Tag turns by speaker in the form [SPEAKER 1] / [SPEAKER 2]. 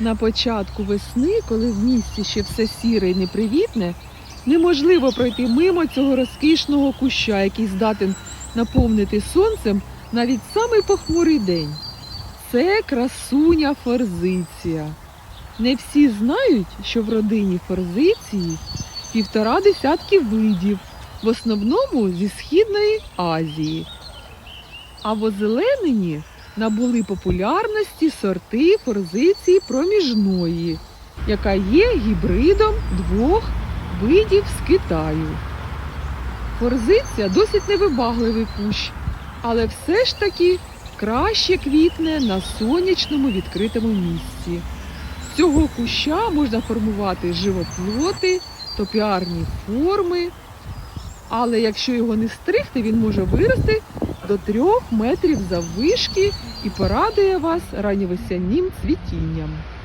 [SPEAKER 1] На початку весни, коли в місті ще все сіре і непривітне, неможливо пройти мимо цього розкішного куща, який здатен наповнити сонцем навіть самий похмурий день. Це красуня форзиція. Не всі знають, що в родині форзиції півтора десятки видів, в основному зі Східної Азії. А в озелененні набули популярності сорти форзиції проміжної, яка є гібридом двох видів з Китаю. Форзиція досить невибагливий кущ, але все ж таки краще квітне на сонячному відкритому місці. З цього куща можна формувати живоплоти, топіарні форми, але якщо його не стригти, він може вирости до трьох метрів заввишки і порадує вас ранньовесяннім цвітінням.